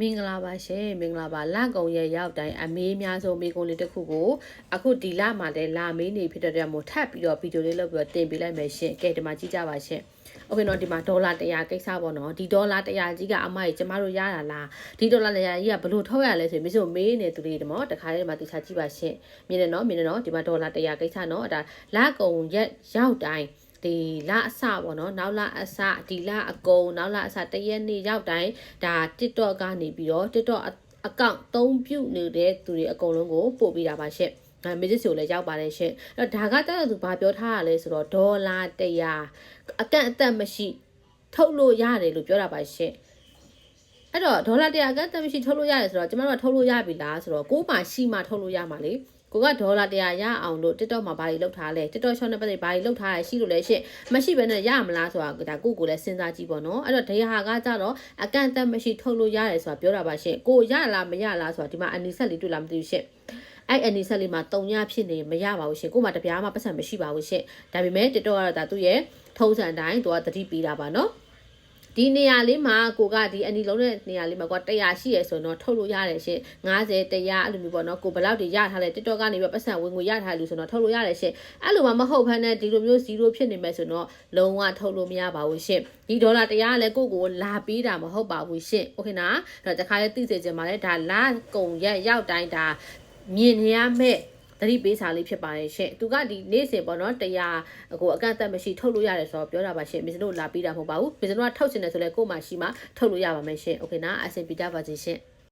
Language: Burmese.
မင်္ဂလာပါရှင်မင်္ဂလာပါလကုံရဲ့ရောက်တိုင်းအမေးများဆုံးမိကုံးလေးတစ်ခုကိုအခုဒီလမှာလည်းလာမေးနေဖြစ်တဲ့အတွက်မို့ထပ်ပြီးတော့ဗီဒီယိုလေးလုပ်ပြီးတော့တင်ပေးလိုက်မယ်ရှင်ကဲဒီမှာကြည့်ကြပါရှင်โอเคနော်ဒီမှာဒေါ်လာ100ကိစ္စပေါ့နော်ဒီဒေါ်လာ100ကြီးကအမကြီးကျမတို့ရတာလားဒီဒေါ်လာ100ကြီးကဘယ်လိုထုတ်ရလဲဆိုရင်မင်းတို့မေးနေသူတွေဒီမောတခါလေးဒီမှာတိချာကြည့်ပါရှင်မြင်တယ်နော်မြင်တယ်နော်ဒီမှာဒေါ်လာ100ကိစ္စနော်ဒါလကုံရက်ရောက်တိုင်း ဒီလအစပေါ့နော်နောက်လအစဒီလအကုန်နောက်လအစတရက်နေ့ရောက်တိုင်းဒါ TikTok ကနေပြီးတော့ TikTok အကောင့်သုံးပြုနေတဲ့သူတွေအကုန်လုံးကိုပို့ပေးတာပါရှင့်အဲမစ်စစ်ဆိုလည်းရောက်ပါတယ်ရှင့်အဲ့တော့ဒါကတက်တဲ့သူဘာပြောထားရလဲဆိုတော့ဒေါ်လာ100အကန့်အသတ်မရှိထုတ်လို့ရတယ်လို့ပြောတာပါရှင့်အဲ့တော့ဒေါ်လာ100အကန့်အသတ်မရှိထုတ်လို့ရတယ်ဆိုတော့ကျမတို့ကထုတ်လို့ရပြီလားဆိုတော့ကိုးပါရှိမှထုတ်လို့ရမှာလေ ကိုကဒေါ်လာ100ရအောင်လို့ TikTok မှာဘာတွေလုပ်ထားလဲ TikTok shop နဲ့ပတ်သက်ဘာတွေလုပ်ထားရရှိလို့လဲရှင့်မရှိဘဲနဲ့ရမလားဆိုတာဒါကိုကိုလည်းစဉ်းစားကြည့်ပေါ့နော်အဲ့တော့ဒရာကကြတော့အကန့်အသတ်မရှိထုတ်လို့ရတယ်ဆိုတာပြောတာပါရှင့်ကိုရလားမရလားဆိုတာဒီမှာအနီဆက်လေးတွေ့လားမသိဘူးရှင့်အဲ့အနီဆက်လေးမှာတုံညဖြစ်နေမရပါဘူးရှင်ကို့မှာတပြားမှပတ်စံမရှိပါဘူးရှင်ဒါပေမဲ့ TikTok ကတော့ဒါသူ့ရဲ့ထုံးစံအတိုင်းသူကတတိပေးတာပါနော် ဒီနေရာလေးမှာကိုကဒီအနီလုံးတဲ့နေရာလေးမှာက100ရှိရဆိုတော့ထုတ်လို့ရတယ်ရှင်90 100အဲ့လိုမျိုးပေါ့နော်ကိုဘယ်လောက်တွေရထားလဲ TikTok ကနေပြီးပတ်စံဝင်ငွေရထားလို့ဆိုတော့ထုတ်လို့ရတယ်ရှင်အဲ့လိုမှမဟုတ်ဘဲနဲ့ဒီလိုမျိုး0ဖြစ်နေမယ်ဆိုတော့လုံးဝထုတ်လို့မရပါဘူးရှင်ဒီဒေါ်လာ100ကလည်းကိုကိုလာပေးတာမဟုတ်ပါဘူးရှင်โอเคနော်အဲ့တော့တခါလေးသိစေချင်ပါတယ်ဒါလာကုံရက်ရောက်တိုင်းဒါမြင်ရမယ့် သတိပေးစာလေးဖြစ်ပါတယ်ရှင်သူကဒီနေ့စဉ်ပေါ့နော်တရားကိုအကန့်အသတ်မရှိထုတ်လို့ရတယ်ဆိုတော့ပြောတာပါရှင်မင်းတို့လာပြီးတာမဟုတ်ပါဘူးမင်းတို့ကထုတ်ချင်တယ်ဆိုလဲကို့မှာရှိမှထုတ်လို့ရပါမယ်ရှင်โอเคနော်အဆင်ပြေကြပါစေရှင်